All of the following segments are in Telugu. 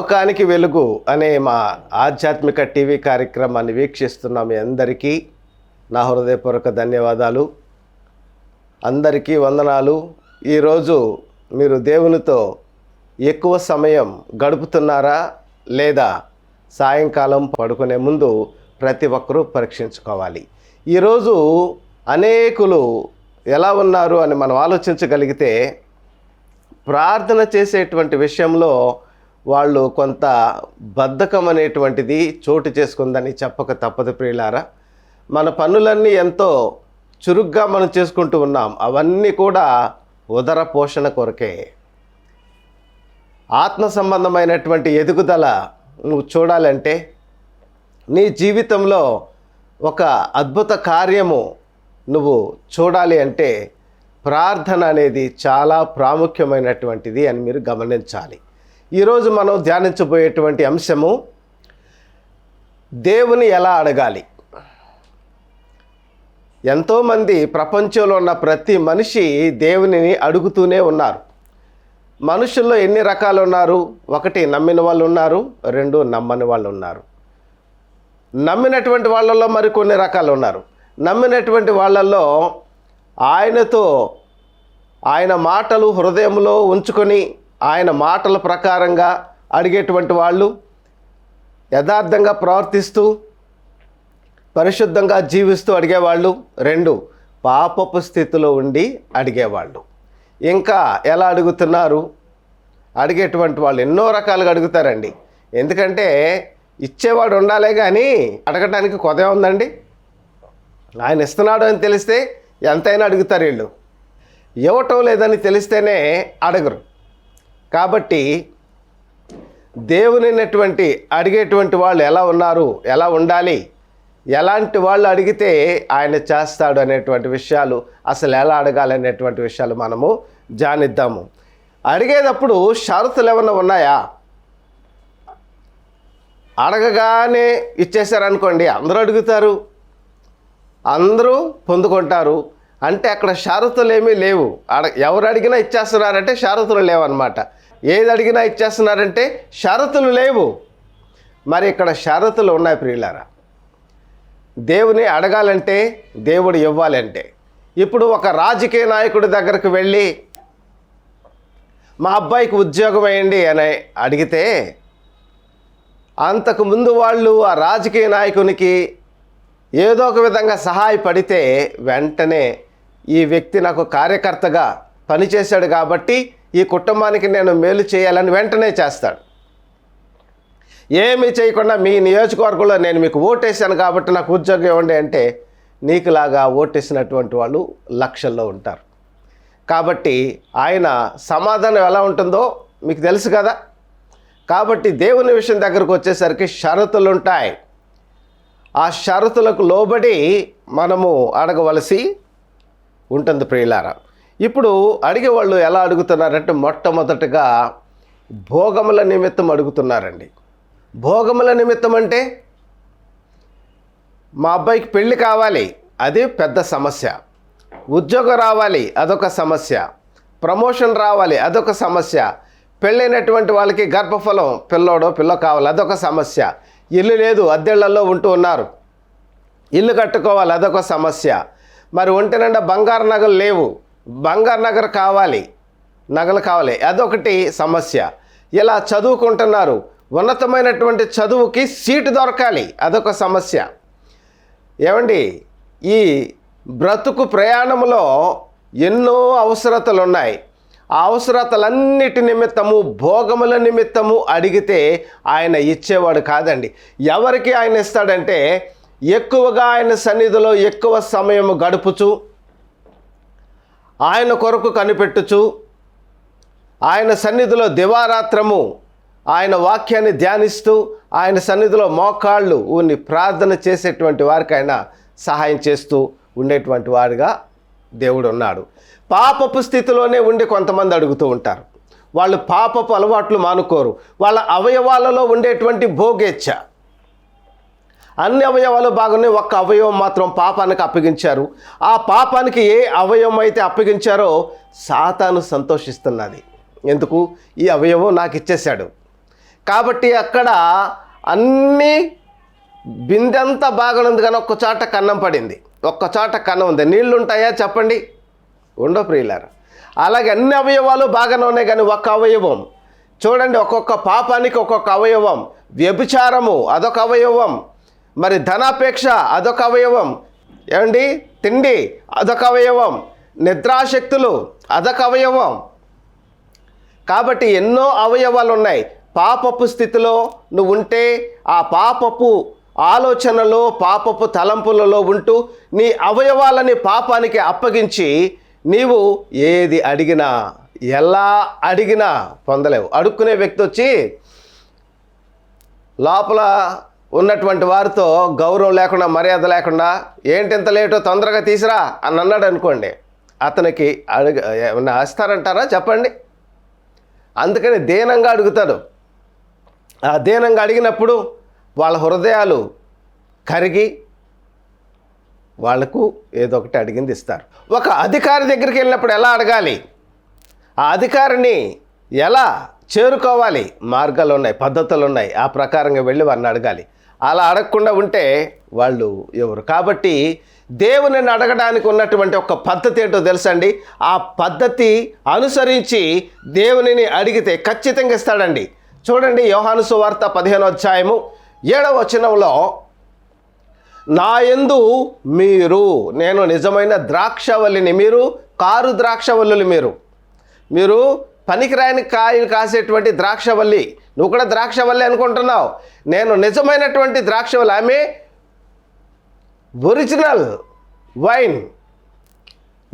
లోకానికి వెలుగు అనే మా ఆధ్యాత్మిక టీవీ కార్యక్రమాన్ని వీక్షిస్తున్న మీ అందరికీ నా హృదయపూర్వక ధన్యవాదాలు. అందరికీ వందనాలు. ఈరోజు మీరు దేవునితో ఎక్కువ సమయం గడుపుతున్నారా లేదా సాయంకాలం పడుకునే ముందు ప్రతి ఒక్కరూ పరీక్షించుకోవాలి. ఈరోజు అనేకులు ఎలా ఉన్నారు అని మనం ఆలోచించగలిగితే ప్రార్థన చేసేటువంటి విషయంలో వాళ్ళు కొంత బద్ధకం అనేటువంటిది చోటు చేసుకుందని చెప్పక తప్పదు ప్రియులారా. మన పనులన్నీ ఎంతో చురుగ్గా మనం చేసుకుంటూ ఉన్నాం. అవన్నీ కూడా ఉదర పోషణ కొరకే. ఆత్మ సంబంధమైనటువంటి ఎదుగుదల నువ్వు చూడాలంటే నీ జీవితంలో ఒక అద్భుత కార్యము నువ్వు చూడాలి అంటే ప్రార్థన అనేది చాలా ప్రాముఖ్యమైనటువంటిది అని మీరు గమనించాలి. ఈరోజు మనం ధ్యానించబోయేటువంటి అంశము దేవుని ఎలా అడగాలి? ఎంతోమంది ప్రపంచంలో ఉన్న ప్రతి మనిషి దేవునిని అడుగుతూనే ఉన్నారు. మనుషుల్లో ఎన్ని రకాలు ఉన్నారు? ఒకటి నమ్మిన వాళ్ళు ఉన్నారు రెండు నమ్మని వాళ్ళు ఉన్నారు. నమ్మినటువంటి వాళ్ళల్లో మరి కొన్ని రకాలు ఉన్నారు. నమ్మినటువంటి వాళ్ళల్లో ఆయనతో ఆయన మాటలు హృదయంలో ఉంచుకొని ఆయన మాటల ప్రకారంగా అడిగేటువంటి వాళ్ళు యథార్థంగా ప్రవర్తిస్తూ పరిశుద్ధంగా జీవిస్తూ అడిగేవాళ్ళు రెండు పాపపు స్థితిలో ఉండి అడిగేవాళ్ళు. ఇంకా ఎలా అడుగుతున్నారు? అడిగేటువంటి వాళ్ళు ఎన్నో రకాలుగా అడుగుతారండి. ఎందుకంటే ఇచ్చేవాడు ఉండాలే కానీ అడగటానికి కొదే ఉందండి. ఆయన ఇస్తున్నాడు అని తెలిస్తే ఎంతైనా అడుగుతారు వీళ్ళు. ఇవ్వటం లేదని తెలిస్తేనే అడగరు. కాబట్టి దేవునినటువంటి అడిగేటువంటి వాళ్ళు ఎలా ఉన్నారు ఎలా ఉండాలి ఎలాంటి వాళ్ళు అడిగితే ఆయన చేస్తాడు అనేటువంటి విషయాలు అసలు ఎలా అడగాలనేటువంటి విషయాలు మనము జానిద్దాము. అడిగేటప్పుడు షరతులు ఏమైనా ఉన్నాయా? అడగగానే ఇచ్చేసారనుకోండి అందరూ అడుగుతారు అందరూ పొందుకుంటారు అంటే అక్కడ షరతులు ఏమీ లేవు. అడ ఎవరు అడిగినా ఇచ్చేస్తున్నారంటే షరతులు లేవన్నమాట. ఏది అడిగినా ఇచ్చేస్తున్నారంటే షరతులు లేవు. మరి ఇక్కడ షరతులు ఉన్నాయి ప్రియులారా. దేవుని అడగాలంటే దేవుడు ఇవ్వాలంటే. ఇప్పుడు ఒక రాజకీయ నాయకుడి దగ్గరకు వెళ్ళి మా అబ్బాయికి ఉద్యోగం వేయండి అని అడిగితే అంతకుముందు వాళ్ళు ఆ రాజకీయ నాయకునికి ఏదో ఒక విధంగా సహాయపడితే వెంటనే ఈ వ్యక్తి నాకు కార్యకర్తగా పనిచేశాడు కాబట్టి ఈ కుటుంబానికి నేను మేలు చేయాలని వెంటనే చేస్తాడు. ఏమి చేయకుండా మీ నియోజకవర్గంలో నేను మీకు ఓటేసాను కాబట్టి నాకు ఉద్యోగం ఇవ్వండి అంటే నీకులాగా ఓటేసినటువంటి వాళ్ళు లక్షల్లో ఉంటారు. కాబట్టి ఆయన సమాధానం ఎలా ఉంటుందో మీకు తెలుసు కదా. కాబట్టి దేవుని విషయం దగ్గరకు వచ్చేసరికి షరతులు ఉంటాయి ఆ షరతులకు లోబడి మనము అడగవలసి ఉంటుంది ప్రియులారా. ఇప్పుడు అడిగే వాళ్ళు ఎలా అడుగుతున్నారంటే మొట్టమొదటగా భోగముల నిమిత్తం అడుగుతున్నారండి. భోగముల నిమిత్తం అంటే మా అబ్బాయికి పెళ్ళి కావాలి అది పెద్ద సమస్య. ఉద్యోగం రావాలి అదొక సమస్య. ప్రమోషన్ రావాలి అదొక సమస్య. పెళ్ళైనటువంటి వాళ్ళకి గర్భఫలం పిల్లోడో పిల్ల కావాలి అదొక సమస్య. ఇల్లు లేదు అద్దెళ్ళలో ఉంటూ ఉన్నారు. ఇల్లు కట్టుకోవాలి అదొక సమస్య. మరి ఒంటి నిండా బంగారు నగలు లేవు. బంగారు నగలు కావాలి. నగలు కావాలి. అదొకటి సమస్య. ఇలా చదువుకుంటున్నారు. ఉన్నతమైనటువంటి చదువుకి సీటు దొరకాలి. అదొక సమస్య. ఏమండి? ఈ బ్రతుకు ప్రయాణంలో ఎన్నో అవసరతలు ఉన్నాయి ఆ అవసరతలన్నిటి నిమిత్తము భోగముల నిమిత్తము అడిగితే ఆయన ఇచ్చేవాడు కాదండి. ఎవరికి ఆయన ఇస్తాడంటే ఎక్కువగా ఆయన సన్నిధిలో ఎక్కువ సమయం గడుపుచు ఆయన కొరకు కనిపెట్టుచు ఆయన సన్నిధిలో దివారాత్రము ఆయన వాక్యాన్ని ధ్యానిస్తూ ఆయన సన్నిధిలో మోకాళ్ళు ఊని ప్రార్థన చేసేటువంటి వారికి ఆయన సహాయం చేస్తూ ఉండేటువంటి వారిగా దేవుడు ఉన్నాడు పాపపు స్థితిలోనే ఉండి కొంతమంది అడుగుతూ ఉంటారు. వాళ్ళు పాపపు అలవాట్లు మానుకోరు. వాళ్ళ అవయవాలలో ఉండేటువంటి భోగేచ్ఛ. అన్ని అవయవాలు బాగున్నాయి ఒక్క అవయవం మాత్రం పాపానికి అప్పగించారు. ఆ పాపానికి ఏ అవయవం అయితే అప్పగించారో సాతాను సంతోషిస్తున్నది. ఎందుకు? ఈ అవయవం నాకు ఇచ్చేశాడు. కాబట్టి అక్కడ అన్ని బిందెంతా బాగానుంది కానీ ఒక్క చాట కన్నం పడింది. ఒక్క చాట కన్నం ఉంది. నీళ్ళు ఉంటాయా చెప్పండి? ఉండో ప్రియులారు. అలాగే అన్ని అవయవాలు బాగానే ఉన్నాయి కానీ ఒక్క అవయవం. చూడండి ఒక్కొక్క పాపానికి ఒక్కొక్క అవయవం. వ్యభిచారము అదొక అవయవం. మరి ధనాపేక్ష అదొక అవయవం. ఏమండి తిండి అదొక అవయవం. నిద్రాశక్తులు అదొక అవయవం. కాబట్టి ఎన్నో అవయవాలు ఉన్నాయి పాపపు స్థితిలో నువ్వు ఉంటే ఆ పాపపు ఆలోచనలో పాపపు తలంపులలో ఉంటూ నీ అవయవాలని పాపానికి అప్పగించి నీవు ఏది అడిగినా ఎలా అడిగినా పొందలేవు. అడుక్కునే వ్యక్తి వచ్చి లోపల ఉన్నటువంటి వారితో గౌరవం లేకుండా మర్యాద లేకుండా ఏంటింత లేటో తొందరగా తీసిరా అని అన్నాడు అనుకోండి. అతనికి అడుగు ఏమన్నా ఇస్తారంటారా చెప్పండి. అందుకని దీనంగా అడుగుతాడు ఆ దీనంగా అడిగినప్పుడు వాళ్ళ హృదయాలు కరిగి వాళ్ళకు ఏదో ఒకటి అడిగింది ఇస్తారు. ఒక అధికారి దగ్గరికి వెళ్ళినప్పుడు ఎలా అడగాలి? ఆ అధికారిని ఎలా చేరుకోవాలి? మార్గాలు ఉన్నాయి పద్ధతులు ఉన్నాయి. ఆ ప్రకారంగా వెళ్ళి వారిని అడగాలి. అలా అడగకుండా ఉంటే వాళ్ళు ఎవరు? కాబట్టి దేవుని అడగడానికి ఉన్నటువంటి ఒక పద్ధతి ఏంటో తెలుసండి? ఆ పద్ధతి అనుసరించి దేవునిని అడిగితే ఖచ్చితంగా ఇస్తాడండి. చూడండి యోహాను సువార్త పదిహేను అధ్యాయము ఏడవ వచనంలో నా యందు మీరు నేను నిజమైన ద్రాక్షవల్లిని మీరు కారు ద్రాక్షవల్లులు మీరు. మీరు పనికిరాని కాయలు కాసేటువంటి ద్రాక్షవల్లి. నువ్వు కూడా ద్రాక్షవల్లి అనుకుంటున్నావు. నేను నిజమైనటువంటి ద్రాక్షవల్లి ఆమె ఒరిజినల్ వైన్.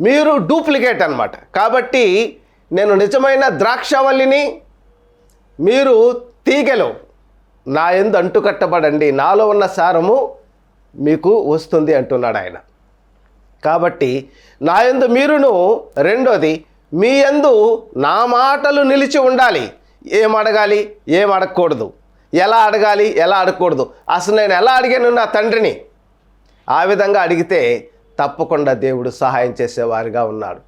మీరు డూప్లికేట్ అనమాట కాబట్టి నేను నిజమైన ద్రాక్షవల్లిని మీరు తీగలు. నా ఎందు అంటుకట్టబడండి. నాలో ఉన్న సారము మీకు వస్తుంది అంటున్నాడు ఆయన. కాబట్టి నా ఎందు మీరును రెండోది మీ యందు నా మాటలు నిలిచి ఉండాలి. ఏం అడగాలి? ఏం అడగకూడదు. ఎలా అడగాలి? ఎలా అడగకూడదు? అసలు నేను ఎలా అడిగాను నా తండ్రిని? ఆ విధంగా అడిగితే తప్పకుండా దేవుడు సహాయం చేసేవారిగా ఉన్నాడు.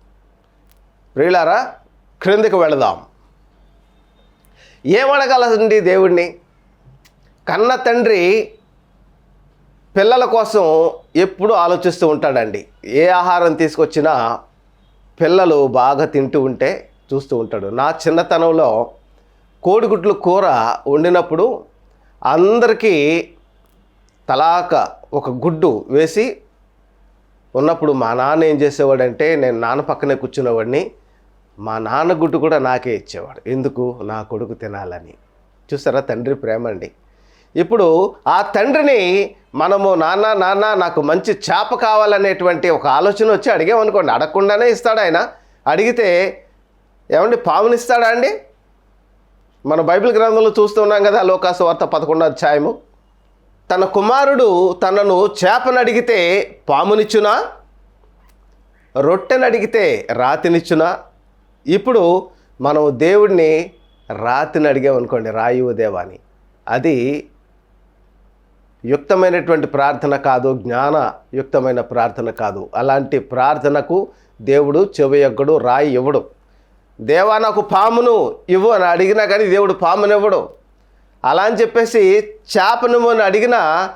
ప్రియులారా క్రిందికి వెళదాం. ఏమడగలండి దేవుణ్ణి? కన్న తండ్రి పిల్లల కోసం ఎప్పుడు ఆలోచిస్తూ ఉంటాడండి. ఏ ఆహారం తీసుకొచ్చినా పిల్లలు బాగా తింటూ ఉంటే చూస్తూ ఉంటాడు. నా చిన్నతనంలో కోడిగుడ్లు కూర వండినప్పుడు అందరికీ తలాక ఒక గుడ్డు వేసి ఉన్నప్పుడు మా నాన్న ఏం చేసేవాడంటే నేను నాన్న పక్కనే కూర్చునేవాడిని మా నాన్న గుడ్డు కూడా నాకే ఇచ్చేవాడు. ఎందుకు? నా కొడుకు తినాలని. చూసారా? తండ్రి ప్రేమ అండి. ఇప్పుడు ఆ తండ్రిని మనము నాన్న నాన్న నాకు మంచి చేప కావాలనేటువంటి ఒక ఆలోచన వచ్చి అడిగామనుకోండి. అడగకుండానే ఇస్తాడు ఆయన. అడిగితే ఏమండి పామునిస్తాడా అండి? మన బైబిల్ గ్రంథంలో చూస్తూ ఉన్నాం కదా లోకాసు వార్త పదకొండో అధ్యాయము. తన కుమారుడు తనను చేపను అడిగితే పామునిచ్చునా? రొట్టెను అడిగితే రాతినిచ్చునా? ఇప్పుడు మనం దేవుడిని రాతిని అడిగామనుకోండి రాయువు దేవాని. అది యుక్తమైనటువంటి ప్రార్థన కాదు జ్ఞాన యుక్తమైన ప్రార్థన కాదు. అలాంటి ప్రార్థనకు దేవుడు చెవియొగ్గడు రాయి ఇవ్వడు. దేవా నాకు పామును ఇవ్వు అని అడిగినా కానీ దేవుడు పామును ఇవ్వడు. అలా అని చెప్పేసి చేపను అని అడిగినా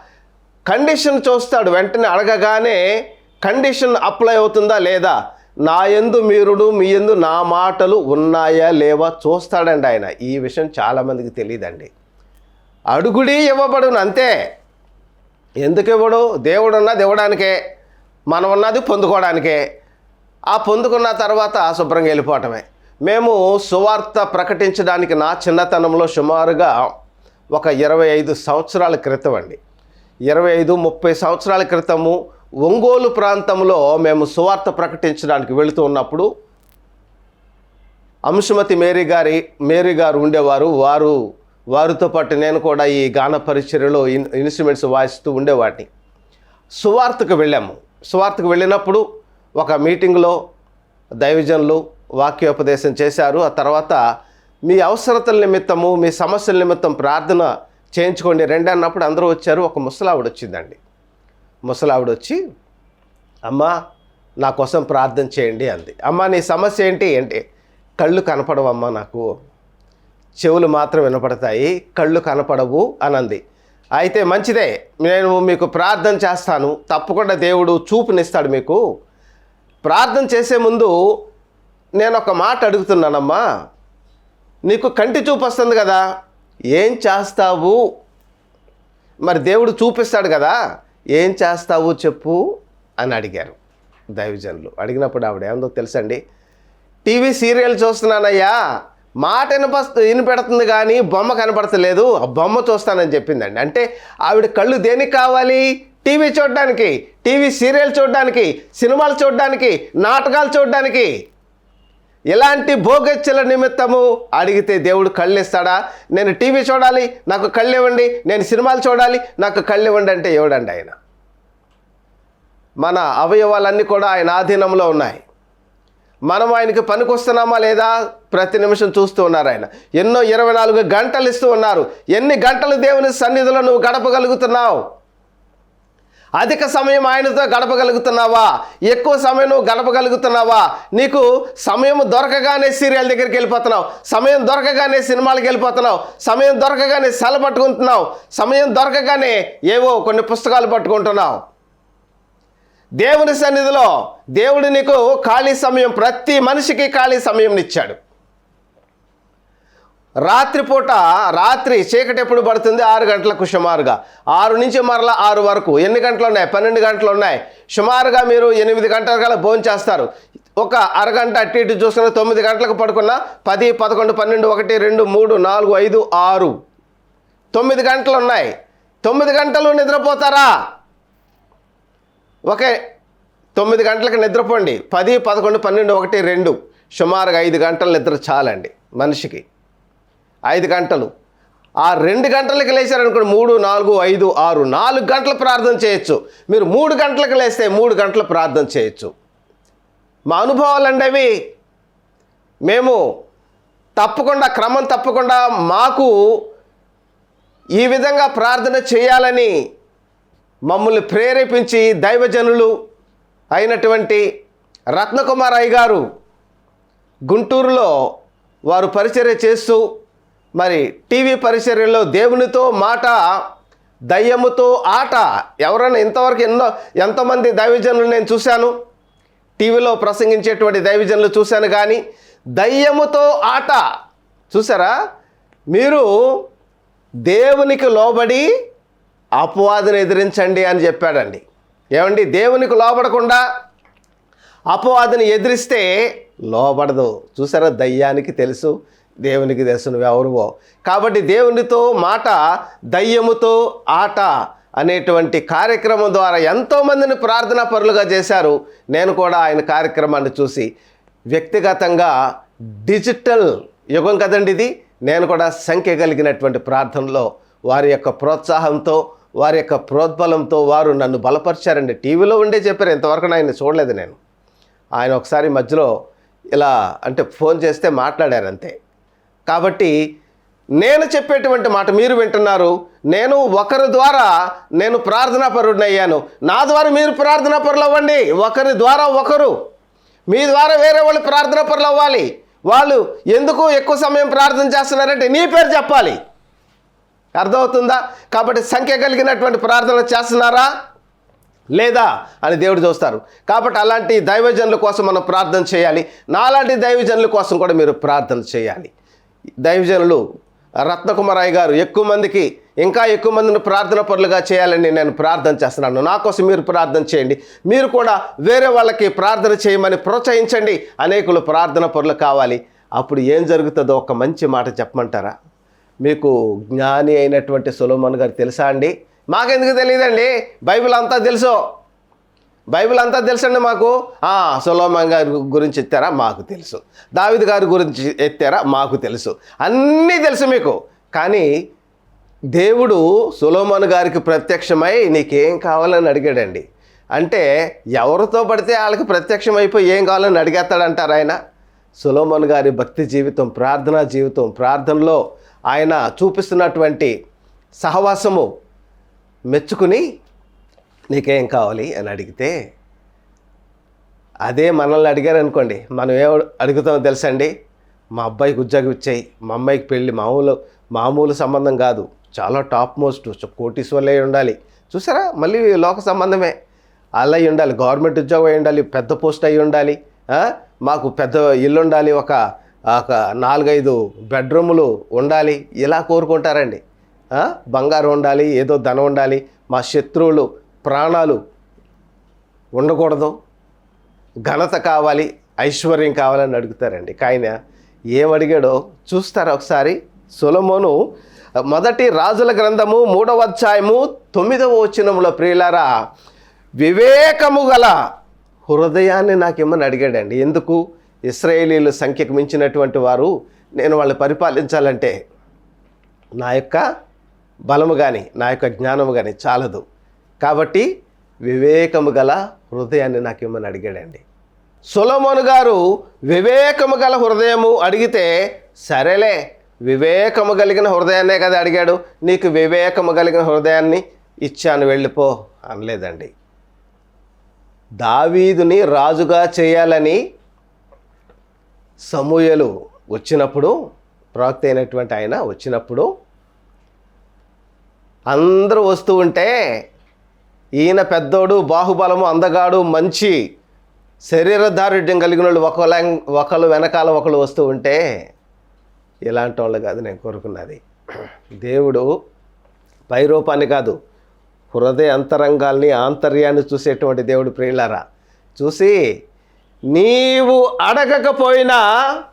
కండిషన్ చూస్తాడు. వెంటనే అడగగానే కండిషన్ అప్లై అవుతుందా లేదా? నా ఎందు మీరుడు మీ ఎందు నా మాటలు ఉన్నాయా లేవా చూస్తాడండి ఆయన. ఈ విషయం చాలామందికి తెలియదండి. అడుగుడి ఇవ్వబడును అంతే. ఎందుకు ఇవ్వడు దేవుడు ఉన్నది ఇవ్వడానికే మనం ఉన్నది పొందుకోవడానికే. ఆ పొందుకున్న తర్వాత శుభ్రంగా వెళ్ళిపోవటమే. మేము సువార్త ప్రకటించడానికి నా చిన్నతనంలో సుమారుగా ఒక ఇరవై ఐదు సంవత్సరాల క్రితం అండి. ఇరవై ఐదు ముప్పై సంవత్సరాల క్రితము ఒంగోలు ప్రాంతంలో మేము సువార్త ప్రకటించడానికి వెళుతూ ఉన్నప్పుడు అంశుమతి మేరీ గారి మేరీ గారు ఉండేవారు. వారు వారితో పాటు నేను కూడా ఈ గాన పరిచర్యలో ఇన్ ఇన్స్ట్రుమెంట్స్ వాయిస్తూ ఉండేవాడిని సువార్తకు వెళ్ళాము. సువార్తకు వెళ్ళినప్పుడు ఒక మీటింగ్లో దైవజనులు వాక్యోపదేశం చేశారు. ఆ తర్వాత మీ అవసరతల నిమిత్తము మీ సమస్యల నిమిత్తం ప్రార్థన చేయించుకోండి రెండు అన్నప్పుడు అందరూ వచ్చారు. ఒక ముసలావిడ వచ్చిందండి. ముసలావిడ వచ్చి అమ్మా నా కోసం ప్రార్థన చేయండి అంది. అమ్మా నీ సమస్య ఏంటి? ఏంటి కళ్ళు కనపడవమ్మా నాకు. చెవులు మాత్రం వినపడతాయి కళ్ళు కనపడవు అనంది. అయితే మంచిదే నేను మీకు ప్రార్థన చేస్తాను. తప్పకుండా దేవుడు చూపునిస్తాడు మీకు. ప్రార్థన చేసే ముందు నేను ఒక మాట అడుగుతున్నానమ్మా. నీకు కంటి చూపు వస్తుంది కదా ఏం చేస్తావు? మరి దేవుడు చూపిస్తాడు కదా ఏం చేస్తావు చెప్పు అని అడిగారు దైవజనులు. అడిగినప్పుడు ఆవిడ ఏమందో తెలుసండి? టీవీ సీరియల్ చూస్తున్నానయ్యా మాట వినప వినిపెడుతుంది కానీ బొమ్మ కనపడతలేదు. ఆ బొమ్మ చూస్తానని చెప్పిందండి. అంటే ఆవిడ కళ్ళు దేనికి కావాలి? టీవీ చూడడానికి టీవీ సీరియల్ చూడడానికి సినిమాలు చూడడానికి నాటకాలు చూడడానికి. ఎలాంటి భోగచ్చల నిమిత్తము అడిగితే దేవుడు కళ్ళు ఇస్తాడా నేను టీవీ చూడాలి నాకు కళ్ళు ఇవ్వండి నేను సినిమాలు చూడాలి నాకు కళ్ళు ఇవ్వండి అంటే ఇవ్వడండి ఆయన? మన అవయవాలన్నీ కూడా ఆయన ఆధీనంలో ఉన్నాయి. మనం ఆయనకి పనికొస్తున్నామా లేదా ప్రతి నిమిషం చూస్తూ ఉన్నారు ఆయన. ఎన్నో ఇరవై నాలుగు గంటలు ఇస్తూ ఉన్నారు. ఎన్ని గంటలు దేవుని సన్నిధిలో నువ్వు గడపగలుగుతున్నావు? అధిక సమయం ఆయనతో గడపగలుగుతున్నావా? ఎక్కువ సమయం నువ్వు గడపగలుగుతున్నావా? నీకు సమయం దొరకగానే సీరియల్ దగ్గరికి వెళ్ళిపోతున్నావు. సమయం దొరకగానే సినిమాలకు వెళ్ళిపోతున్నావు. సమయం దొరకగానే సెల పట్టుకుంటున్నావు. సమయం దొరకగానే ఏవో కొన్ని పుస్తకాలు పట్టుకుంటున్నావు. దేవుని సన్నిధిలో దేవుడు నీకు ఖాళీ సమయం ప్రతి మనిషికి ఖాళీ సమయం ఇచ్చాడు. రాత్రిపూట రాత్రి చీకటి ఎప్పుడు పడుతుంది? ఆరు గంటలకు సుమారుగా. ఆరు నుంచి మరలా ఆరు వరకు. ఎన్ని గంటలు ఉన్నాయి? పన్నెండు గంటలు ఉన్నాయి. సుమారుగా మీరు ఎనిమిది గంటల కల్లా భోజనం చేస్తారు. ఒక అరగంట అటు ఇటు చూసుకున్న తొమ్మిది గంటలకు పడుకున్న పది పదకొండు పన్నెండు ఒకటి రెండు మూడు నాలుగు ఐదు ఆరు. తొమ్మిది గంటలు ఉన్నాయి. తొమ్మిది గంటలు నిద్రపోతారా? ఓకే తొమ్మిది గంటలకు నిద్రపోండి. పది పదకొండు పన్నెండు ఒకటి రెండు. సుమారుగా ఐదు గంటలు నిద్ర చాలండి మనిషికి. ఐదు గంటలు. ఆ రెండు గంటలకు లేచారనుకోండి మూడు నాలుగు ఐదు ఆరు నాలుగు గంటలు ప్రార్థన చేయొచ్చు. మీరు మూడు గంటలకు లేస్తే మూడు గంటలు ప్రార్థన చేయొచ్చు. మా అనుభవాలండి అవి. మేము తప్పకుండా క్రమం తప్పకుండా మాకు ఈ విధంగా ప్రార్థన చేయాలని మమ్మల్ని ప్రేరేపించి దైవజనులు అయినటువంటి రత్నకుమార్ అయ్య గారు గుంటూరులో వారు పరిచర్య చేస్తూ మరి టీవీ పరిచర్యలో దేవునితో మాట దయ్యముతో ఆట ఎవరైనా ఇంతవరకు ఎన్నో ఎంతోమంది దైవజనులు నేను చూశాను. టీవీలో ప్రసంగించేటువంటి దైవజనులు చూశాను కానీ దయ్యముతో ఆట చూసారా మీరు దేవునికి లోబడి అపవాదిని ఎదిరించండి అని చెప్పాడండి. ఏమండి? దేవునికి లోపడకుండా అపవాదిని ఎదిరిస్తే లోపడదు చూసారా? దయ్యానికి తెలుసు దేవునికి తెలుసు ఎవరువో కాబట్టి దేవునితో మాట దయ్యముతో ఆట అనేటువంటి కార్యక్రమం ద్వారా ఎంతోమందిని ప్రార్థనా పరులుగా చేశారు. నేను కూడా ఆయన కార్యక్రమాన్ని చూసి వ్యక్తిగతంగా డిజిటల్ యుగం కదండి ఇది. నేను కూడా సంఖ్య కలిగినటువంటి ప్రార్థనలో వారి యొక్క ప్రోత్సాహంతో వారి యొక్క ప్రోద్బలంతో వారు నన్ను బలపరిచారండి. టీవీలో ఉండే చెప్పారు ఇంతవరకు ఆయన చూడలేదు నేను. ఆయన ఒకసారి మధ్యలో ఇలా అంటే ఫోన్ చేస్తే మాట్లాడారు అంతే. కాబట్టి నేను చెప్పేటువంటి మాట మీరు వింటున్నారు. నేను ఒకరి ద్వారా నేను ప్రార్థనా పరుడిని అయ్యాను. నా ద్వారా మీరు ప్రార్థనా పరులు అవ్వండి ఒకరి ద్వారా ఒకరు. మీ ద్వారా వేరే వాళ్ళు ప్రార్థనా పరులు అవ్వాలి వాళ్ళు ఎందుకు ఎక్కువ సమయం ప్రార్థన చేస్తున్నారంటే నీ పేరు చెప్పాలి. అర్థమవుతుందా? కాబట్టి సంఖ్య కలిగినటువంటి ప్రార్థన చేస్తున్నారా? లేదా అని దేవుడు చూస్తారు. కాబట్టి అలాంటి దైవజనుల కోసం మనం ప్రార్థన చేయాలి. నాలాంటి దైవజనుల కోసం కూడా మీరు ప్రార్థన చేయాలి. దైవజనులు రత్నకుమారాయ్ గారు ఎక్కువ మందికి ఇంకా ఎక్కువ మందిని ప్రార్థన పనులుగా చేయాలని నేను ప్రార్థన చేస్తున్నాను. నా కోసం మీరు ప్రార్థన చేయండి. మీరు కూడా వేరే వాళ్ళకి ప్రార్థన చేయమని ప్రోత్సహించండి. అనేకులు ప్రార్థన పనులు కావాలి. అప్పుడు ఏం జరుగుతుందో ఒక మంచి మాట చెప్పమంటారా? మీకు జ్ఞాని అయినటువంటి సులోమన్ గారు తెలుసా అండి? మాకెందుకు తెలియదండి? బైబిల్ అంతా తెలుసు. బైబిల్ అంతా తెలుసండి మాకు. సులోమన్ గారి గురించి ఎత్తారా? మాకు తెలుసు. దావిద్ గారి గురించి ఎత్తారా? మాకు తెలుసు. అన్నీ తెలుసు మీకు. కానీ దేవుడు సులోమన్ గారికి ప్రత్యక్షమై నీకేం కావాలని అడిగాడండి. అంటే ఎవరితో పడితే వాళ్ళకి ప్రత్యక్షం అయిపోయి ఏం కావాలని అడిగేస్తాడంటారు ఆయన? సులోమన్ గారి భక్తి జీవితం ప్రార్థనా జీవితం ప్రార్థనలో ఆయన చూపిస్తున్నటువంటి సహవాసము మెచ్చుకుని నీకేం కావాలి అని అడిగితే అదే మనల్ని అడిగారు అనుకోండి. మనం ఏం అడుగుతామో తెలుసండి? మా అబ్బాయికి ఉద్యోగం ఇచ్చాయి మా అమ్మాయికి పెళ్ళి మామూలు మామూలు సంబంధం కాదు. చాలా టాప్ మోస్ట్ కోటీశ్వర్లే ఉండాలి. చూసారా? మళ్ళీ లోక సంబంధమే. అలా అయి ఉండాలి. గవర్నమెంట్ ఉద్యోగం అయి ఉండాలి. పెద్ద పోస్ట్ అయి ఉండాలి. మాకు పెద్ద ఇల్లు ఉండాలి. ఒక నాలుగైదు బెడ్రూములు ఉండాలి ఇలా కోరుకుంటారండి. బంగారం ఉండాలి ఏదో ధనం ఉండాలి మా శత్రువులు ప్రాణాలు ఉండకూడదు. ఘనత కావాలి ఐశ్వర్యం కావాలని అడుగుతారండి. కాయన ఏమడిగాడో చూస్తారు ఒకసారి. సులమోను మొదటి రాజుల గ్రంథము మూడవ అధ్యాయము తొమ్మిదవ వచనములో ప్రియులారా వివేకము గల హృదయాన్ని నాకేమని అడిగాడండి. ఎందుకు? ఇస్రాయేలీల సంఖ్యకు మించినటువంటి వారు నేను వాళ్ళు పరిపాలించాలంటే నా యొక్క బలము కానీ నా యొక్క జ్ఞానము కానీ చాలదు. కాబట్టి వివేకము గల హృదయాన్ని నాకు ఇమ్మని అడిగాడండి. సులమోను గారు వివేకము గల హృదయము అడిగితే సరేలే వివేకము కలిగిన హృదయాన్నే కదా అడిగాడు. నీకు వివేకము కలిగిన హృదయాన్ని ఇచ్చాను వెళ్ళిపో అనలేదండి. దావీదుని రాజుగా చేయాలని సమూయలు వచ్చినప్పుడు ప్రవక్త అయినటువంటి ఆయన వచ్చినప్పుడు అందరూ వస్తూ ఉంటే ఈయన పెద్దోడు బాహుబలము అందగాడు మంచి శరీర దారుఢ్యం కలిగిన వాళ్ళు ఒకళ్ళ ఒకళ్ళు వెనకాల ఒకళ్ళు వస్తూ ఉంటే ఇలాంటి వాళ్ళు కాదు నేను కోరుకున్నది. దేవుడు పైరూపాన్ని కాదు హృదయ అంతరంగాల్ని ఆంతర్యాన్ని చూసేటువంటి దేవుడు ప్రియులారా. చూసి నీవు అడగకపోయినా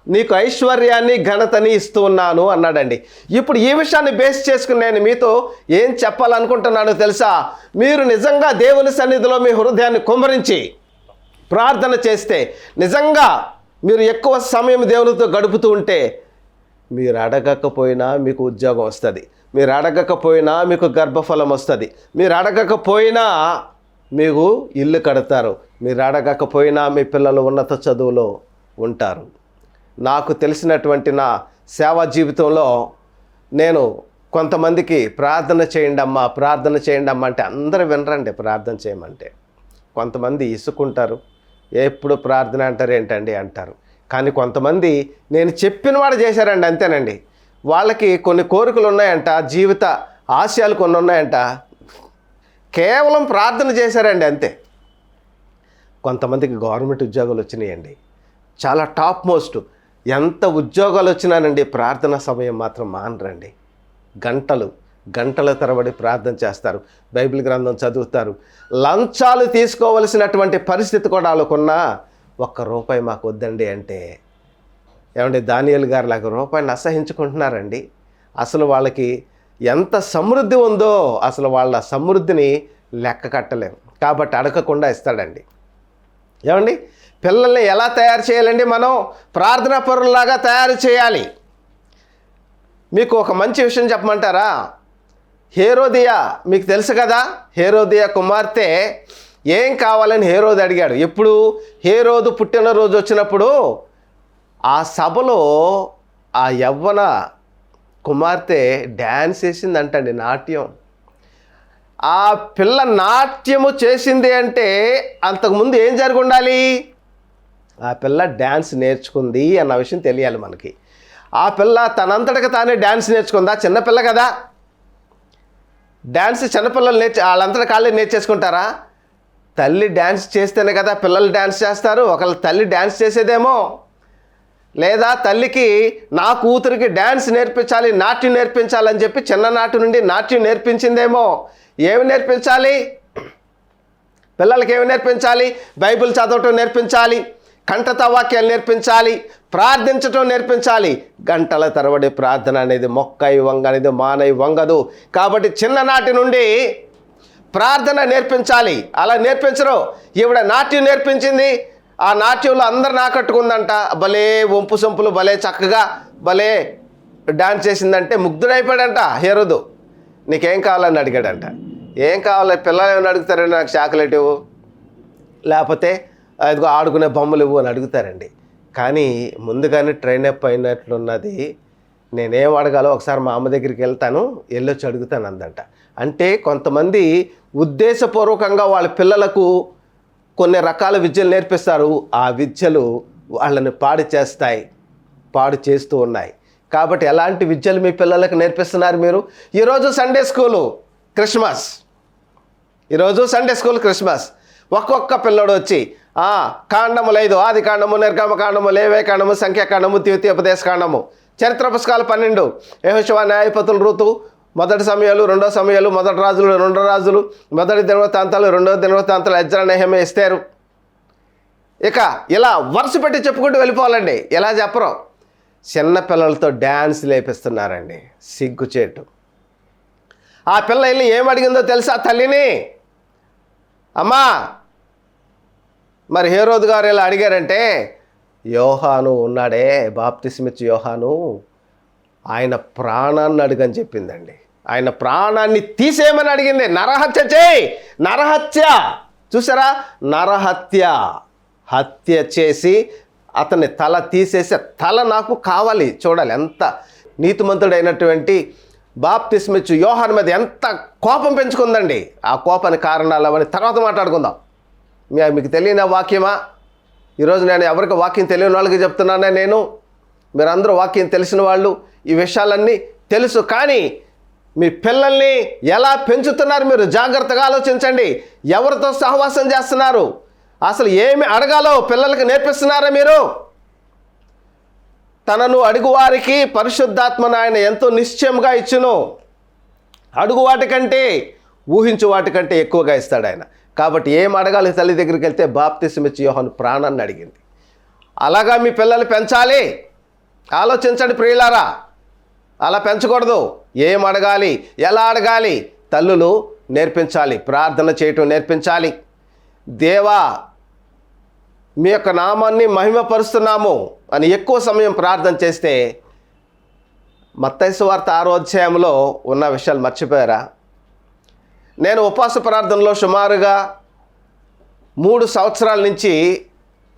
నీకు ఐశ్వర్యాన్ని ఘనతని ఇస్తూ ఉన్నాను అన్నాడండి. ఇప్పుడు ఈ విషయాన్ని బేస్ చేసుకుని నేను మీతో ఏం చెప్పాలనుకుంటున్నానో తెలుసా? మీరు నిజంగా దేవుని సన్నిధిలో మీ హృదయాన్ని కుమ్మరించి ప్రార్థన చేస్తే నిజంగా మీరు ఎక్కువ సమయం దేవునితో గడుపుతూ ఉంటే మీరు అడగకపోయినా మీకు ఉద్యోగం వస్తుంది. మీరు అడగకపోయినా మీకు గర్భఫలం వస్తుంది. మీరు అడగకపోయినా మీకు ఇల్లు కడతారు. మీరు అడగకపోయినా మీ పిల్లలు ఉన్నత చదువులో ఉంటారు. నాకు తెలిసినటువంటి నా సేవా జీవితంలో నేను కొంతమందికి ప్రార్థన చేయండి అమ్మా ప్రార్థన చేయండి అమ్మా అంటే అందరూ వినరండి ప్రార్థన చేయమంటే. కొంతమంది ఇసుకుంటారు. ఎప్పుడు ప్రార్థన అంటారు ఏంటండి అంటారు. కానీ కొంతమంది నేను చెప్పిన వాడు చేశారండి అంతేనండి. వాళ్ళకి కొన్ని కోరికలు ఉన్నాయంట జీవిత ఆశయాలు కొన్ని ఉన్నాయంట. కేవలం ప్రార్థన చేశారండి అంతే. కొంతమందికి గవర్నమెంట్ ఉద్యోగాలు వచ్చినాయండి. చాలా టాప్ మోస్ట్. ఎంత ఉద్యోగాలు వచ్చినానండి ప్రార్థన సమయం మాత్రం మానరండి. గంటలు గంటల తరబడి ప్రార్థన చేస్తారు బైబిల్ గ్రంథం చదువుతారు. లంచాలు తీసుకోవలసినటువంటి పరిస్థితి కూడా వాళ్ళకున్నా ఒక్క రూపాయి మాకు వద్దండి అంటే ఏమంటే దానియలు గారు లాగా రూపాయిని అసహించుకుంటున్నారండి. అసలు వాళ్ళకి ఎంత సమృద్ధి ఉందో అసలు వాళ్ళ సమృద్ధిని లెక్క కట్టలేము కాబట్టి అడగకుండా ఇస్తాడండి. ఏమండి? పిల్లల్ని ఎలా తయారు చేయాలండి మనం? ప్రార్థనా పరుల్లాగా తయారు చేయాలి. మీకు ఒక మంచి విషయం చెప్పమంటారా? హేరోదియా మీకు తెలుసు కదా? హేరోదియా కుమార్తె ఏం కావాలని హేరోది అడిగాడు. ఎప్పుడు? హేరోదు పుట్టినరోజు వచ్చినప్పుడు ఆ సభలో ఆ యవ్వన కుమార్తె డ్యాన్స్ వేసిందంటండి నాట్యం. ఆ పిల్ల నాట్యము చేసింది అంటే అంతకుముందు ఏం జరిగి ఉండాలి ఆ పిల్ల డ్యాన్స్ నేర్చుకుంది అన్న విషయం తెలియాలి మనకి. ఆ పిల్ల తనంతటికి తానే డ్యాన్స్ నేర్చుకుందా? చిన్నపిల్ల కదా. డ్యాన్స్ చిన్నపిల్లలు నేర్చు వాళ్ళంతటి కాళ్ళే నేర్చేసుకుంటారా? తల్లి డ్యాన్స్ చేస్తేనే కదా పిల్లలు డ్యాన్స్ చేస్తారు ఒకళ్ళ తల్లి డ్యాన్స్ చేసేదేమో. లేదా తల్లికి నా కూతురికి డ్యాన్స్ నేర్పించాలి నాట్యం నేర్పించాలని చెప్పి చిన్ననాటి నుండి నాట్యం నేర్పించిందేమో. ఏమి నేర్పించాలి? పిల్లలకి ఏమి నేర్పించాలి? బైబిల్ చదవటం నేర్పించాలి కంఠత వాక్యాలు నేర్పించాలి ప్రార్థించటం నేర్పించాలి. గంటల తరబడి ప్రార్థన అనేది మొక్కై వంగ అనేది మానై వంగదు కాబట్టి చిన్ననాటి నుండి ప్రార్థన నేర్పించాలి. అలా నేర్పించరు. ఈవిడ నాట్యం నేర్పించింది ఆ నాట్యంలో అందరు నాకట్టుకుందంట. భలే వంపు సొంపులు భలే చక్కగా భలే డాన్స్ చేసిందంటే ముగ్ధుడైపోయాడంట హేరోదు. నీకేం కావాలని అడిగాడంట. ఏం కావాలి? పిల్లలు ఏమైనా అడుగుతారండి నాకు చాక్లెట్ ఇవ్వు. లేకపోతే అదిగో ఆడుకునే బొమ్మలు ఇవ్వు అని అడుగుతారండి. కానీ ముందుగానే ట్రైన్ అప్ అయినట్లున్నది. నేనేం అడగాలో ఒకసారి మా అమ్మ దగ్గరికి వెళ్తాను వెళ్ళొచ్చి అడుగుతాను అందంట అంటే కొంతమంది ఉద్దేశపూర్వకంగా వాళ్ళ పిల్లలకు కొన్ని రకాల విద్యలు నేర్పిస్తారు. ఆ విద్యలు వాళ్ళని పాడు చేస్తాయి. పాడు చేస్తూ ఉన్నాయి. కాబట్టి ఎలాంటి విద్యలు మీ పిల్లలకు నేర్పిస్తున్నారు మీరు? ఈరోజు సండే స్కూలు క్రిస్మస్ ఈరోజు సండే స్కూల్ క్రిస్మస్ ఒక్కొక్క పిల్లడు వచ్చి కాండము లేదు. ఆది కాండము నిర్గమ కాండము లేవే కాండము సంఖ్యాకాండము ద్వితీయోపదేశ కాండము. చరిత్ర పుస్తకాలు పన్నెండు. యహోశివ న్యాయపతుల ఋతు మొదటి సమయాలు రెండో సమయాలు మొదటి రాజులు రెండో రాజులు మొదటి దినవృత్తాంతాలు రెండో దినవృత్తాంతాలు ఎజ్ర నెహమే ఇస్తారు. ఇక ఇలా వరుస పెట్టి చెప్పుకుంటూ వెళ్ళిపోవాలండి. ఎలా చెప్పరు? చిన్న పిల్లలతో డ్యాన్స్ లేపిస్తున్నారండి. సిగ్గుచేటు ఆ పిల్ల వెళ్ళి ఏం అడిగిందో తెలుసా తల్లిని? అమ్మా! మరి హేరోద్ గారు ఇలా అడిగారంటే యోహాను ఉన్నాడే బాప్తిస్మిచ్ యోహాను. ఆయన ప్రాణాన్ని అడిగని చెప్పిందండి. ఆయన ప్రాణాన్ని తీసేయమని అడిగింది. నరహత్య చేయి. నరహత్య. చూసారా? నరహత్య. హత్య చేసి అతని తల తీసేసి తల నాకు కావాలి. చూడాలి ఎంత నీతిమంతుడైనటువంటి బాప్తిస్మిచ్చు యోహాన్ మీద ఎంత కోపం పెంచుకుందండి. ఆ కోపానికి కారణాలు అవన్నీ తర్వాత మాట్లాడుకుందాం. మీకు తెలియని వాక్యమా? ఈరోజు నేను ఎవరికి వాక్యం తెలియని వాళ్ళకి చెప్తున్నానే నేను? మీరందరూ వాక్యం తెలిసిన వాళ్ళు. ఈ విషయాలన్నీ తెలుసు. కానీ మీ పిల్లల్ని ఎలా పెంచుతున్నారు మీరు? జాగ్రత్తగా ఆలోచించండి. ఎవరితో సహవాసం చేస్తున్నారు? అసలు ఏమి అడగాలో పిల్లలకి నేర్పిస్తున్నారా మీరు? తనను అడుగువారికి పరిశుద్ధాత్మను ఆయన ఎంతో నిశ్చయంగా ఇచ్చును. అడుగు వాటికంటే ఊహించు వాటికంటే ఎక్కువగా ఇస్తాడు ఆయన. కాబట్టి ఏం అడగాలి? తల్లి దగ్గరికి వెళ్తే బాప్తిసమిచ్చి యోహన్ ప్రాణాన్ని అడిగింది. అలాగా మీ పిల్లలు పెంచాలి. ఆలోచించండి ప్రియులారా. అలా పెంచకూడదు. ఏం అడగాలి? ఎలా అడగాలి? తల్లులు నేర్పించాలి. ప్రార్థన చేయటం నేర్పించాలి. దేవా మీ యొక్క నామాన్ని మహిమపరుస్తున్నాము అని ఎక్కువ సమయం ప్రార్థన చేస్తే మత్తైసు వార్త ఆరో అధ్యాయంలో ఉన్న విషయాలు మర్చిపోయారా? నేను ఉపవాస ప్రార్థనలో సుమారుగా మూడు సంవత్సరాల నుంచి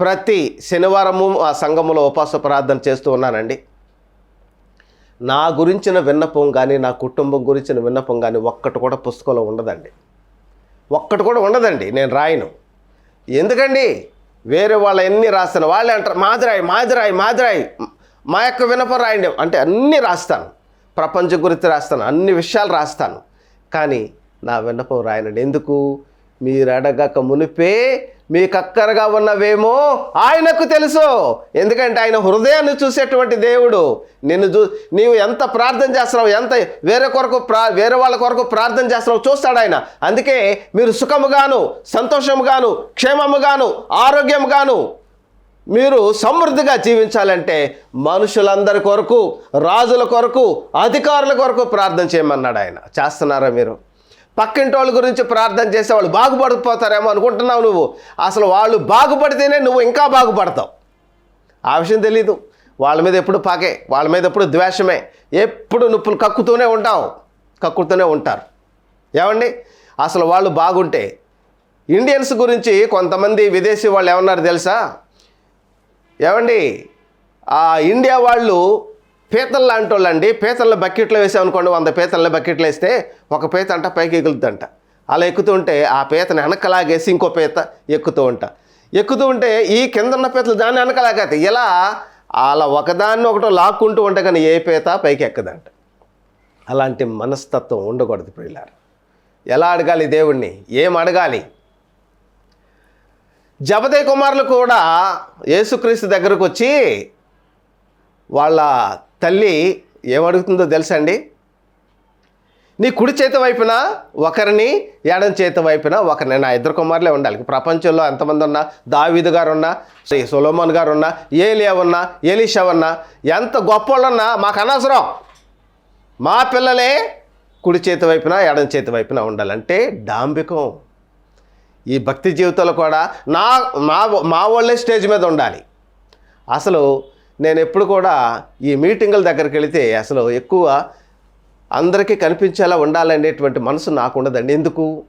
ప్రతి శనివారము ఆ సంఘములో ఉపవాస ప్రార్థన చేస్తూ ఉన్నానండి. నా గురించిన విన్నపం కానీ నా కుటుంబం గురించిన విన్నపం కానీ ఒక్కటి కూడా పుస్తకంలో ఉండదండి. ఒక్కటి కూడా ఉండదండి. నేను రాయను. ఎందుకండి? వేరే వాళ్ళు ఎన్ని రాస్తాను వాళ్ళే అంటారు మాదిరాయి మాదిరాయి మాదిరాయి. మా యొక్క వినపం రాయండి. అంటే అన్నీ రాస్తాను. ప్రపంచం గురించి రాస్తాను. అన్ని విషయాలు రాస్తాను. కానీ నా విన్నపం రాయనండి. ఎందుకు? మీరు అడగక మునిపే మీకు అక్కరగా ఉన్నవేమో ఆయనకు తెలుసు. ఎందుకంటే ఆయన హృదయాన్ని చూసేటువంటి దేవుడు. నిన్ను చూ నీవు ఎంత ప్రార్థన చేస్తున్నావు ఎంత వేరే కొరకు ప్రా వేరే వాళ్ళ కొరకు ప్రార్థన చేస్తున్నావు చూస్తాడు ఆయన. అందుకే మీరు సుఖముగాను సంతోషముగాను క్షేమముగాను ఆరోగ్యముగాను మీరు సమృద్ధిగా జీవించాలంటే మనుషులందరి కొరకు రాజుల కొరకు అధికారుల కొరకు ప్రార్థన చేయమన్నాడు ఆయన. చేస్తున్నారా మీరు? పక్కింటి వాళ్ళ గురించి ప్రార్థన చేసే వాళ్ళు బాగుపడిపోతారేమో అనుకుంటున్నావు నువ్వు. అసలు వాళ్ళు బాగుపడితేనే నువ్వు ఇంకా బాగుపడతావు. ఆ విషయం తెలీదు. వాళ్ళ మీద ఎప్పుడు పాకే వాళ్ళ మీద ఎప్పుడు ద్వేషమే ఎప్పుడు నొప్పులు కక్కుతూనే ఉంటావు కక్కుతూనే ఉంటారు. ఏమండి? అసలు వాళ్ళు బాగుంటే ఇండియన్స్ గురించి కొంతమంది విదేశీ వాళ్ళు ఏమన్నారు తెలుసా? ఏమండి? ఆ ఇండియా వాళ్ళు పీతలు లాంటి వాళ్ళు అండి పీతల బకెట్లో వేసామనుకోండి వంద పీతల బకెట్లు వేస్తే ఒక పీత అంట పైకి ఎగులుతుందంట. అలా ఎక్కుతుంటే ఆ పీతని వెనకలాగేసి ఇంకో పీత ఎక్కుతూ ఉంటా. ఎక్కుతూ ఉంటే ఈ కింద ఉన్న పీతలు దాన్ని వెనకలాగతాయి ఇలా అలా ఒకదాన్ని ఒకటో లాక్కుంటూ ఉంటే కానీ ఏ పీత పైకి ఎక్కదంట. అలాంటి మనస్తత్వం ఉండకూడదు ప్రియులారు. ఎలా అడగాలి దేవుణ్ణి? ఏం అడగాలి? జపదే కుమారులు కూడా యేసుక్రీస్తు దగ్గరకు వచ్చి వాళ్ళ తల్లి ఏమడుగుతుందో తెలుసా అండి నీ కుడి చేతి వైపున ఒకరిని ఎడం చేతి వైపున ఒకరిని. నా ఇద్దరు కుమారులే ఉండాలి. ప్రపంచంలో ఎంతమంది ఉన్నా దావీదు గారు ఉన్నా శ్రీ సొలోమన్ గారు ఉన్నా ఏలియా ఉన్నా ఎలీషా ఉన్నా ఎంత గొప్పోళ్ళున్నా మాకు అనవసరం. మా పిల్లలే కుడి చేతి వైపున ఎడం చేతి వైపున ఉండాలంటే డాంబికం. ఈ భక్తి జీవితంలో కూడా నా మా మా వాళ్ళే స్టేజ్ మీద ఉండాలి. అసలు నేను ఎప్పుడు కూడా ఈ మీటింగుల దగ్గరికి వెళితే అసలు ఎక్కువ అందరికీ కనిపించేలా ఉండాలనేటువంటి మనసు నాకు ఉండదండి. ఎందుకు?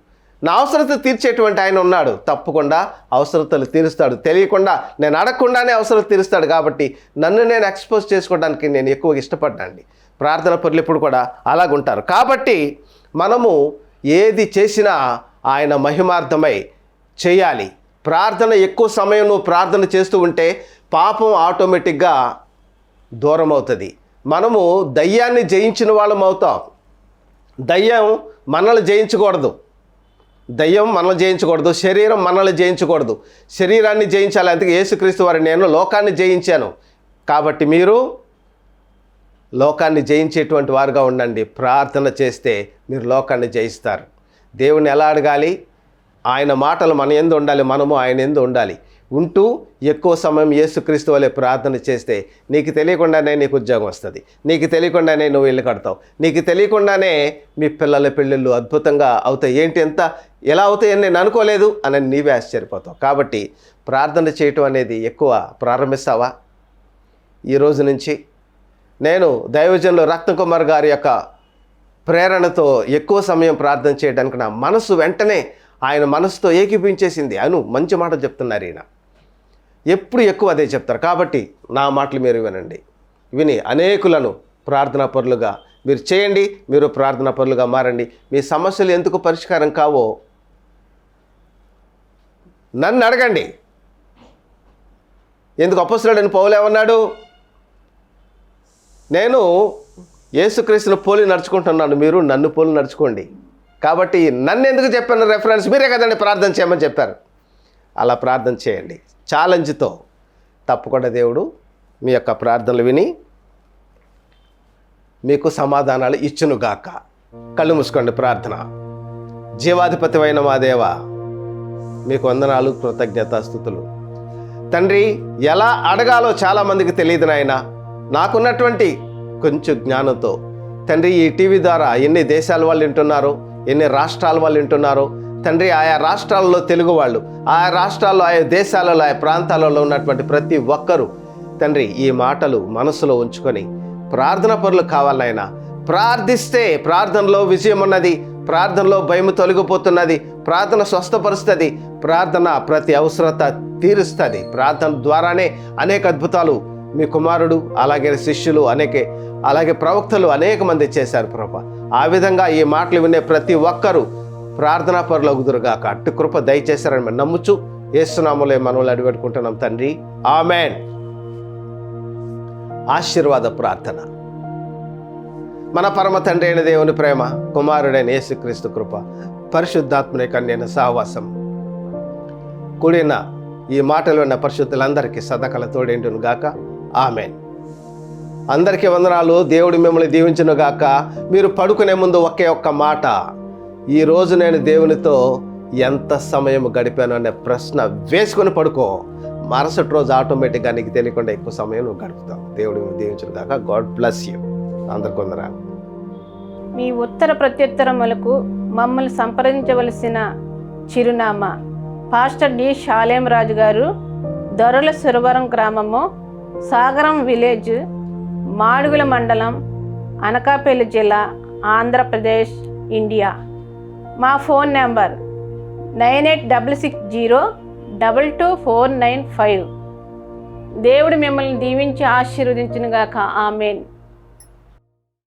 నా అవసరత తీర్చేటువంటి ఆయన ఉన్నాడు. తప్పకుండా అవసరతలు తీరుస్తాడు. తెలియకుండా నేను అడగకుండానే అవసరం తీరుస్తాడు కాబట్టి నన్ను నేను ఎక్స్పోజ్ చేసుకోవడానికి నేను ఎక్కువ ఇష్టపడ్డాండి ప్రార్థన పనులు ఇప్పుడు కూడా అలాగుంటారు. కాబట్టి మనము ఏది చేసినా ఆయన మహిమార్థమై చేయాలి. ప్రార్థన ఎక్కువ సమయం నువ్వు ప్రార్థన చేస్తూ ఉంటే పాపం ఆటోమేటిక్గా దూరం అవుతుంది. మనము దయ్యాన్ని జయించిన వాళ్ళం అవుతాం. దయ్యం మనల్ని జయించకూడదు. దయ్యం మనల్ని జయించకూడదు. శరీరం మనల్ని జయించకూడదు. శరీరాన్ని జయించాలి అందుకే యేసుక్రీస్తు వారి నేను లోకాన్ని జయించాను. కాబట్టి మీరు లోకాన్ని జయించేటువంటి వారుగా ఉండండి. ప్రార్థన చేస్తే మీరు లోకాన్ని జయిస్తారు. దేవుని ఎలా అడగాలి? ఆయన మాటలు మన ఎందు ఉండాలి మనము ఆయన ఎందు ఉండాలి. ఉంటూ ఎక్కువ సమయం యేసుక్రీస్తు వలె ప్రార్థన చేస్తే నీకు తెలియకుండానే నీకు ఉద్యోగం వస్తుంది. నీకు తెలియకుండానే నువ్వు ఇల్లు కడతావు. నీకు తెలియకుండానే మీ పిల్లల పెళ్ళిళ్ళు అద్భుతంగా అవుతాయి. ఏంటి ఎంత? ఎలా అవుతాయని నేను అనుకోలేదు అని నీవే ఆశ్చర్యపోతావు. కాబట్టి ప్రార్థన చేయటం అనేది ఎక్కువ ప్రారంభిస్తావా? ఈ రోజు నుంచి నేను దైవజనులు రత్నకుమార్ గారి యొక్క ప్రేరణతో ఎక్కువ సమయం ప్రార్థన చేయడానికి నా మనసు వెంటనే ఆయన మనసుతో ఏకీపించేసింది. అను మంచి మాట చెప్తున్నారు ఈయన. ఎప్పుడు ఎక్కువ అదే చెప్తారు. కాబట్టి నా మాటలు మీరు వినండి. విని అనేకులను ప్రార్థనా పరులుగా మీరు చేయండి. మీరు ప్రార్థనా పరులుగా మారండి. మీ సమస్యలు ఎందుకు పరిష్కారం కావో నన్ను అడగండి. ఎందుకు అపస్తుడని పౌలు నేను యేసుక్రీస్తుని పోలి నడుచుకుంటున్నాను. మీరు నన్ను పోలి నడుచుకోండి. కాబట్టి నన్ను ఎందుకు చెప్పాను రెఫరెన్స్ మీరే కదండి ప్రార్థన చేయమని చెప్పారు. అలా ప్రార్థన చేయండి. ఛాలెంజ్తో తప్పకుండా దేవుడు మీ యొక్క ప్రార్థనలు విని మీకు సమాధానాలు ఇచ్చునుగాక. కళ్ళు మూసుకోండి ప్రార్థన. జీవాధిపతివైన మా దేవ మీకు వందనాలు కృతజ్ఞతాస్థుతులు. తండ్రి ఎలా అడగాలో చాలామందికి తెలియదు నాయన. నాకున్నటువంటి కొంచెం జ్ఞానంతో. తండ్రి ఈ టీవీ ద్వారా ఎన్ని దేశాల వాళ్ళు వింటున్నారు? ఎన్ని రాష్ట్రాల వాళ్ళు వింటున్నారు. తండ్రి ఆయా రాష్ట్రాల్లో తెలుగు వాళ్ళు ఆయా రాష్ట్రాల్లో ఆయా దేశాలలో ఆయా ప్రాంతాలలో ఉన్నటువంటి ప్రతి ఒక్కరూ తండ్రి ఈ మాటలు మనసులో ఉంచుకొని ప్రార్థన పనులు కావాలైనా ప్రార్థిస్తే ప్రార్థనలో విజయం ఉన్నది ప్రార్థనలో భయం తొలగిపోతున్నది ప్రార్థన స్వస్థపరుస్తుంది ప్రార్థన ప్రతి అవసరత తీరుస్తుంది. ప్రార్థన ద్వారానే అనేక అద్భుతాలు మీ కుమారుడు అలాగే శిష్యులు అనేక అలాగే ప్రవక్తలు అనేక మంది చేశారు ప్రభా. ఆ విధంగా ఈ మాటలు వినే ప్రతి ఒక్కరూ ప్రార్థనా పరులగుదురుగాక. అట్టు కృప దయచేశారని మేము నమ్ముచు ఏసునాములే మనవులు అడిపెట్టుకుంటున్నాం తండ్రి. ఆమెన్. ఆశీర్వాద ప్రార్థన. మన పరమ తండ్రి అయిన దేవుని ప్రేమ కుమారుడైన యేసుక్రీస్తు కృప పరిశుద్ధాత్మని కన్యైన సహవాసం. కూడిన ఈ మాటలు ఉన్న పరిశుద్ధులందరికీ సదకల తోడేంటును గాక ఆమెన్. అందరికీ వందనాలు. దేవుడు మిమ్మల్ని దీవించును గాక. మీరు పడుకునే ముందు ఒకే ఒక్క మాట. ఈ రోజు నేను దేవునితో ఎంత సమయం గడిపాను అనే ప్రశ్న వేసుకొని పడుకో. మరుసటి రోజు ఆటోమేటిక్గా నీకు తెలియకుండా ఎక్కువ సమయం నువ్వు గడుపుతావు. దేవుడు దీవించును గాక. God bless you. అందరికి వందనాలు. మీ ఉత్తర ప్రత్యుత్తరములకు మమ్మల్ని సంప్రదించవలసిన చిరునామా. Pastor D. షాలేం రాజు గారు దొరల సురవరం గ్రామము సాగరం విలేజ్ మాడుగుల మండలం అనకాపల్లి జిల్లా ఆంధ్రప్రదేశ్ ఇండియా. మా phone number nine eight double six zero double two four nine five. దేవుడు మిమ్మల్ని దీవించి ఆశీర్వదించినగాక. ఆమెన్.